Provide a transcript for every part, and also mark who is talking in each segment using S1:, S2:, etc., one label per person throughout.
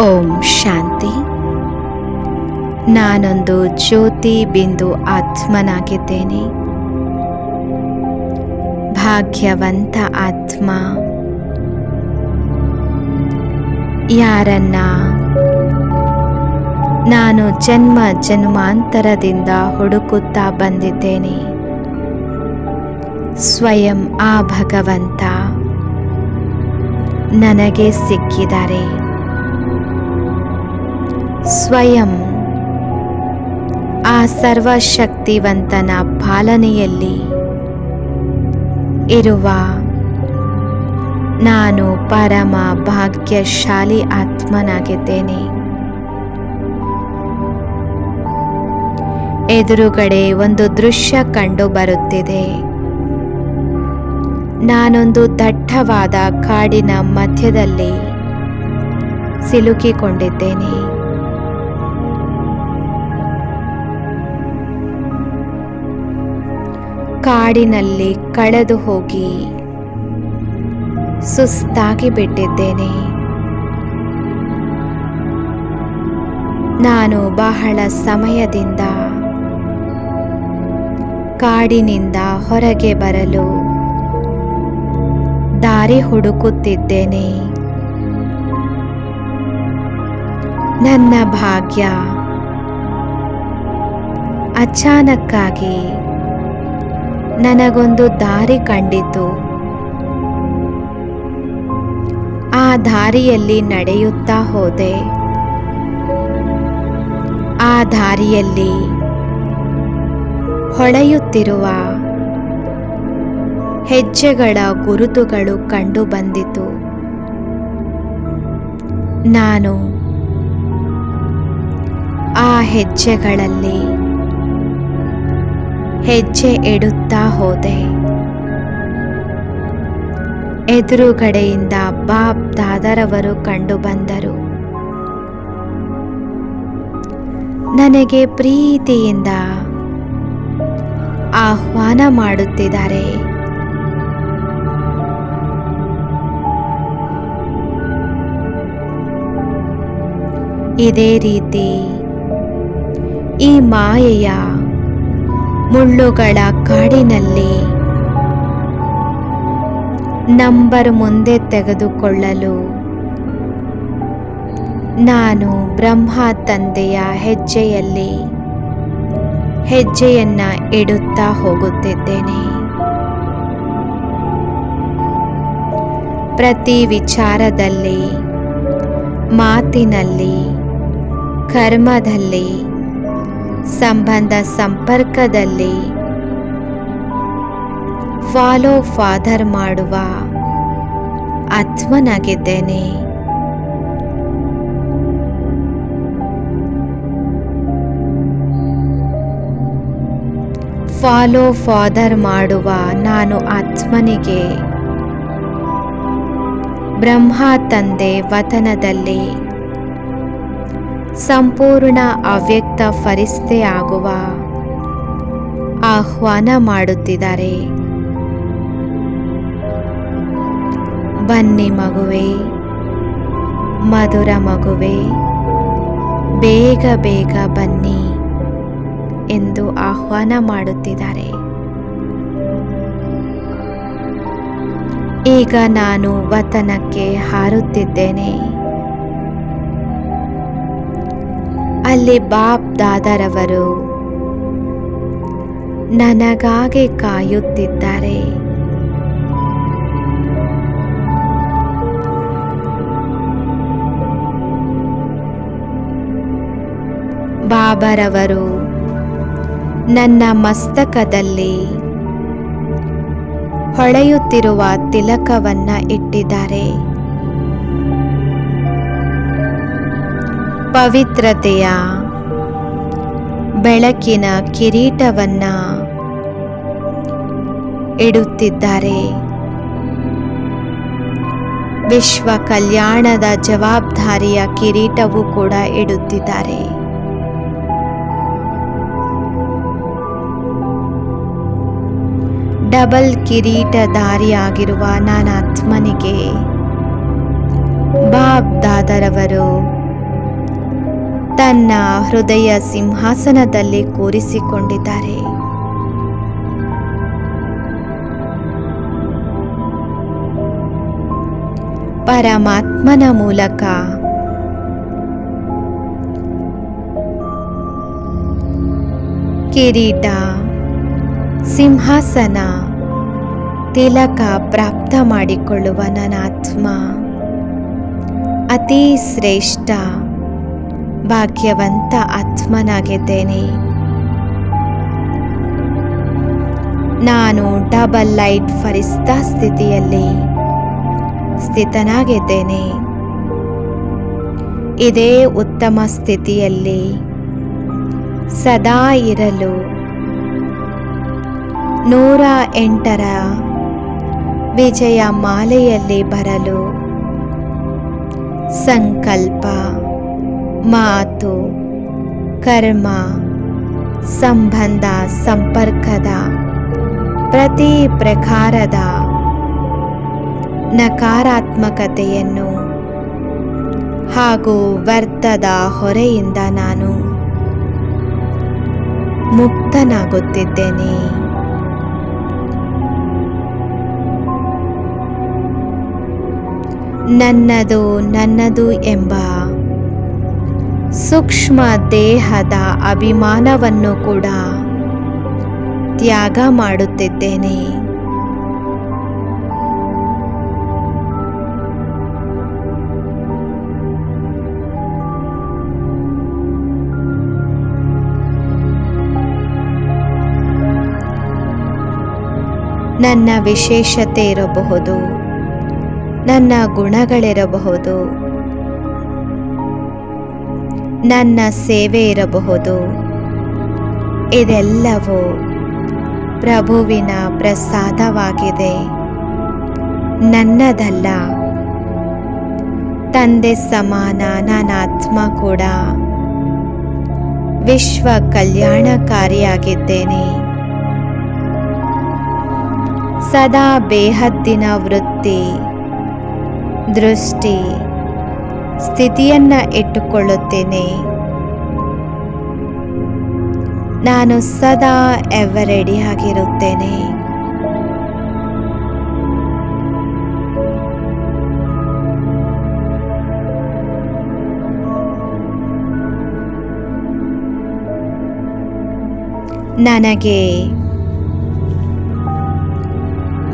S1: ಓಂ ಶಾಂತಿ. ನಾನೊಂದು ಜ್ಯೋತಿ ಬಿಂದು ಆತ್ಮನಾಗಿದ್ದೇನೆ. ಭಾಗ್ಯವಂತ ಆತ್ಮ. ಯಾರನ್ನ? ನಾನು ಜನ್ಮ ಜನ್ಮಾಂತರದಿಂದ ಹುಡುಕುತ್ತಾ ಬಂದಿದ್ದೇನೆ. ಸ್ವಯಂ ಆ ಭಗವಂತ. ನನಗೆ ಸಿಕ್ಕಿದ್ದಾರೆ ಸ್ವಯಂ. ಆ ಸರ್ವಶಕ್ತಿವಂತನ ಪಾಲನೆಯಲ್ಲಿ ಇರುವ ನಾನು ಪರಮ ಭಾಗ್ಯಶಾಲಿ ಆತ್ಮನಾಗಿದ್ದೇನೆ. ಎದುರುಗಡೆ ಒಂದು ದೃಶ್ಯ ಕಂಡು ಬರುತ್ತಿದೆ. ನಾನೊಂದು ದಟ್ಟವಾದ ಕಾಡಿನ ಮಧ್ಯದಲ್ಲಿ ಸಿಲುಕಿಕೊಂಡಿದ್ದೇನೆ. ಕಾಡಿನಲ್ಲಿ ಕಳೆದು ಹೋಗಿ ಸುಸ್ತಾಗಿ ಬಿಟ್ಟಿದ್ದೇನೆ. ನಾನು ಬಹಳ ಸಮಯದಿಂದ ಕಾಡಿನಿಂದ ಹೊರಗೆ ಬರಲು ದಾರಿ ಹುಡುಕುತ್ತಿದ್ದೇನೆ. ನನ್ನ ಭಾಗ್ಯ ಅಚಾನಕ್ಕಾಗಿ ನನಗೊಂದು ದಾರಿ ಕಂಡಿತು. ಆ ದಾರಿಯಲ್ಲಿ ನಡೆಯುತ್ತಾ ಹೋದೆ. ಆ ದಾರಿಯಲ್ಲಿ ಹೊಳೆಯುತ್ತಿರುವ ಹೆಜ್ಜೆಗಳ ಗುರುತುಗಳು ಕಂಡು ಬಂದಿತು. ನಾನು ಆ ಹೆಜ್ಜೆಗಳಲ್ಲಿ ಹೆಜ್ಜೆ ಇಡುತ್ತಾ ಹೋದೆ. ಎದುರುಗಡೆಯಿಂದ ಬಾಬ್ ದಾದರವರು ಕಂಡು ಬಂದರು. ನನಗೆ ಪ್ರೀತಿಯಿಂದ ಆಹ್ವಾನ ಮಾಡುತ್ತಿದ್ದಾರೆ. ಇದೇ ರೀತಿ ಈ ಮಾಯೆಯ ಮುಳ್ಳುಗಳ ಕಾಡಿನಲ್ಲಿ. ನಂಬರ್ ಮುಂದೆ ತೆಗೆದುಕೊಳ್ಳಲು. ನಾನು ಬ್ರಹ್ಮ ತಂದೆಯ ಹೆಜ್ಜೆಯಲ್ಲಿ ಹೆಜ್ಜೆಯನ್ನ ಇಡುತ್ತಾ ಹೋಗುತ್ತಿದ್ದೇನೆ. ಪ್ರತಿ ವಿಚಾರದಲ್ಲಿ, ಮಾತಿನಲ್ಲಿ, ಕರ್ಮದಲ್ಲಿ ಸಂಬಂಧ ಸಂಪರ್ಕದಲ್ಲಿ. ಫಾಲೋ ಫಾದರ್ ಮಾಡುವ ಆತ್ಮನಾಗಿದ್ದೇನೆ. ಫಾಲೋ ಫಾದರ್ ಮಾಡುವ ನಾನು ಆತ್ಮನಿಗೆ. ಬ್ರಹ್ಮ ತಂದೆ ವತನದಲ್ಲಿ. ಸಂಪೂರ್ಣ ಅವ್ಯಕ್ತ ಫರಿಸ್ತೆ ಆಗುವ ಆಹ್ವಾನ ಮಾಡುತ್ತಿದ್ದಾರೆ. ಬನ್ನಿ ಮಗುವೆ, ಮಧುರ ಮಗುವೆ, ಬೇಗ ಬೇಗ ಬನ್ನಿ ಎಂದು ಆಹ್ವಾನ ಮಾಡುತ್ತಿದ್ದಾರೆ. ಈಗ ನಾನು ವತನಕ್ಕೆ ಹಾರುತ್ತಿದ್ದೇನೆ. ಅಲ್ಲಿ ಬಾಪ್ ದಾದರವರು. ನನಗಾಗಿ ಕಾಯುತ್ತಿದ್ದಾರೆ. ಬಾಬರವರು ನನ್ನ ಮಸ್ತಕದಲ್ಲಿ ಹೊಳೆಯುತ್ತಿರುವ ತಿಲಕವನ್ನು ಇಟ್ಟಿದ್ದಾರೆ. ಪವಿತ್ರತೆಯ ಬೆಳಕಿನ ಕಿರೀಟವನ್ನ ಇಡುತ್ತಿದ್ದಾರೆ. ವಿಶ್ವ ಕಲ್ಯಾಣದ ಜವಾಬ್ದಾರಿಯ ಕಿರೀಟವೂ ಕೂಡ ಇಡುತ್ತಿದ್ದಾರೆ. ಡಬಲ್ ಕಿರೀಟಧಾರಿಯಾಗಿರುವ ನಾನಾತ್ಮನಿಗೆ ಬಾಬ್ ದಾದರವರು ತನ್ನ ಹೃದಯ ಸಿಂಹಾಸನದಲ್ಲಿ ಕೂರಿಸಿಕೊಂಡಿದ್ದಾರೆ. ಪರಮಾತ್ಮನ ಮೂಲಕ ಕಿರೀಟ, ಸಿಂಹಾಸನ, ತಿಲಕ ಪ್ರಾಪ್ತ ಮಾಡಿಕೊಳ್ಳುವ ನನ್ನ ಆತ್ಮ ಅತಿ ಶ್ರೇಷ್ಠ. ಭಾಗ್ಯವಂತ ಆತ್ಮನಾಗಿದ್ದೇನೆ. ನಾನು ಡಬಲ್ ಲೈಟ್ ಫರಿಸ್ತ ಸ್ಥಿತಿಯಲ್ಲಿ ಸ್ಥಿತನಾಗಿದ್ದೇನೆ. ಇದೇ ಉತ್ತಮ ಸ್ಥಿತಿಯಲ್ಲಿ ಸದಾ ಇರಲು ನೂರ ಎಂಟರ ವಿಜಯ ಮಾಲೆಯಲ್ಲಿ ಬರಲು ಸಂಕಲ್ಪ ಮಾತು, ಕರ್ಮ, ಸಂಬಂಧ, ಸಂಪರ್ಕದ, ಪ್ರತಿ ಪ್ರಕಾರದ ನಕಾರಾತ್ಮಕತೆಯನ್ನು ಹಾಗೂ ವರ್ತದ ಹೊರೆಯಿಂದ ನಾನು ಮುಕ್ತನಾಗುತ್ತಿದ್ದೇನೆ. ನನ್ನದು ನನ್ನದು ಎಂಬ ಸೂಕ್ಷ್ಮ ದೇಹದ ಅಭಿಮಾನವನ್ನು ಕೂಡ ತ್ಯಾಗ ಮಾಡುತ್ತಿದ್ದೇನೆ. ನನ್ನ ವಿಶೇಷತೆ ಇರಬಹುದು ನನ್ನ ಗುಣಗಳಿರಬಹುದು ನನ್ನ ಸೇವೆ ಇರಬಹುದು. ಇದೆಲ್ಲವೂ ಪ್ರಭುವಿನ ಪ್ರಸಾದವಾಗಿದೆ. ನನ್ನದಲ್ಲ, ತಂದೆ ಸಮಾನ, ನನ್ನ ಆತ್ಮ ಕೂಡ ವಿಶ್ವ ಕಲ್ಯಾಣಕಾರಿಯಾಗಿದ್ದೇನೆ. ಸದಾ ಬೇಹದ್ದಿನ ವೃತ್ತಿ, ದೃಷ್ಟಿ ಸ್ಥಿತಿಯನ್ನ ಇಟ್ಟುಕೊಳ್ಳುತ್ತೇನೆ. ನಾನು ಸದಾ ಎವರೆಡಿಯಾಗಿರುತ್ತೇನೆ ನನಗೆ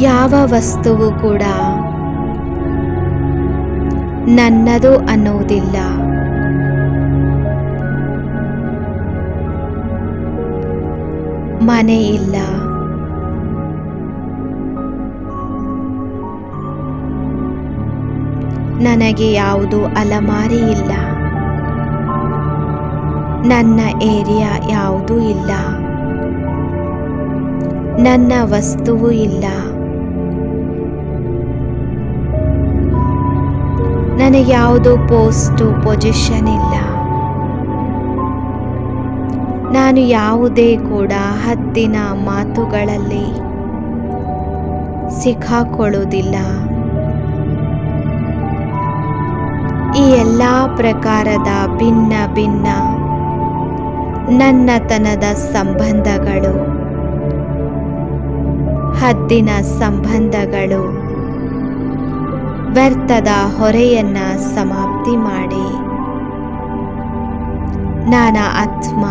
S1: ಯಾವ ವಸ್ತುವು ಕೂಡ ನನ್ನದು ಅನ್ನುವುದಿಲ್ಲ. ಮನೆ ಇಲ್ಲ. ನನಗೆ ಯಾವುದು ಅಲಮಾರಿ ಇಲ್ಲ. ನನ್ನ ಏರಿಯಾ ಯಾವುದೂ ಇಲ್ಲ. ನನ್ನ ವಸ್ತುವು ಇಲ್ಲ. ನನಗೆ ಯಾವುದೋ ಪೋಸ್ಟು, ಪೊಸಿಷನ್ ಇಲ್ಲ. ನಾನು ಯಾವುದೇ ಕೂಡ ಹತ್ತಿನ ಮಾತುಗಳಲ್ಲಿ ಸಿಕ್ಕಾಕೊಳ್ಳುವುದಿಲ್ಲ. ಈ ಎಲ್ಲ ಪ್ರಕಾರದ ಭಿನ್ನ ಭಿನ್ನ ನನ್ನತನದ ಸಂಬಂಧಗಳು, ಹದ್ದಿನ ಸಂಬಂಧಗಳು ವ್ಯರ್ಥದ ಹೊರೆಯನ್ನ ಸಮಾಪ್ತಿ ಮಾಡಿ. ನಾನ ಆತ್ಮ.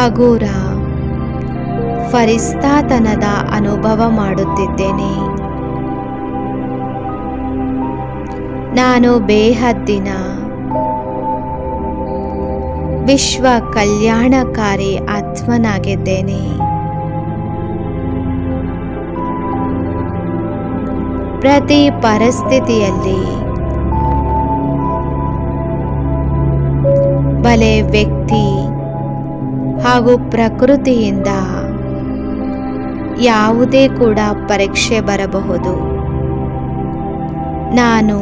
S1: ಹಗೂರ ಫರಿಸ್ತಾತನದ ಅನುಭವ ಮಾಡುತ್ತಿದ್ದೇನೆ. ನಾನು ಬೇಹದ್ದಿನ ವಿಶ್ವ ಕಲ್ಯಾಣಕಾರಿ ಆತ್ಮನಾಗಿದ್ದೇನೆ. ಪ್ರತಿ ಪರಿಸ್ಥಿತಿಯಲ್ಲಿ ಬಲೆ ವ್ಯಕ್ತಿ ಹಾಗೂ ಪ್ರಕೃತಿಯಿಂದ ಯಾವುದೇ ಕೂಡ ಪರೀಕ್ಷೆ ಬರಬಹುದು. ನಾನು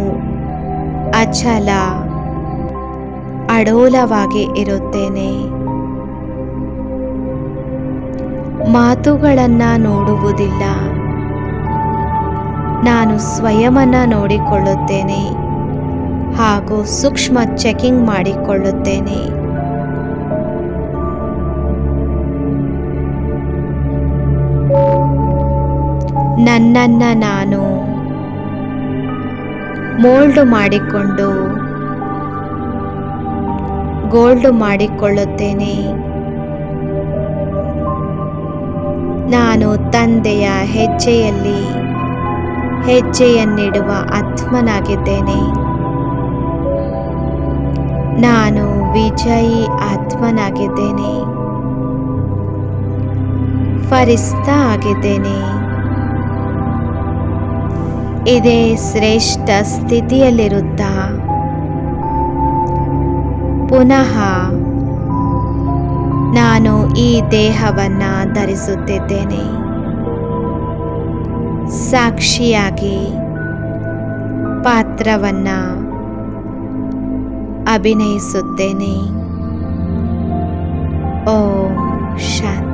S1: ಅಚಲ ಅಡೋಲವಾಗಿ ಇರುತ್ತೇನೆ. ಮಾತುಗಳನ್ನು ನೋಡುವುದಿಲ್ಲ. ನಾನು ಸ್ವಯಮನ್ನ ನೋಡಿಕೊಳ್ಳುತ್ತೇನೆ. ಹಾಗೂ ಸೂಕ್ಷ್ಮ ಚೆಕಿಂಗ್ ಮಾಡಿಕೊಳ್ಳುತ್ತೇನೆ. ನನ್ನನ್ನು ನಾನು ಮೋಲ್ಡ್ ಮಾಡಿಕೊಂಡು ಗೋಲ್ಡ್ ಮಾಡಿಕೊಳ್ಳುತ್ತೇನೆ. ನಾನು ತಂದೆಯ ಹೆಜ್ಜೆಯಲ್ಲಿ ಹೆಜ್ಜೆಯನ್ನಿಡುವ ಆತ್ಮನಾಗಿದ್ದೇನೆ. ನಾನು ವಿಜಯಿ ಆತ್ಮನಾಗಿದ್ದೇನೆ. ಫರಿಸ್ತಾ ಆಗಿದ್ದೇನೆ. ಇದೇ ಶ್ರೇಷ್ಠ ಸ್ಥಿತಿಯಲ್ಲಿರುತ್ತಾ ಪುನಃ ನಾನು ಈ ದೇಹವನ್ನು ಧರಿಸುತ್ತಿದ್ದೇನೆ. ಸಾಕ್ಷಿಯಾಗಿ ಪಾತ್ರವನ್ನು ಅಭಿನಯಿಸುತ್ತೇನೆ. ಓಂ ಶಾಂತಿ.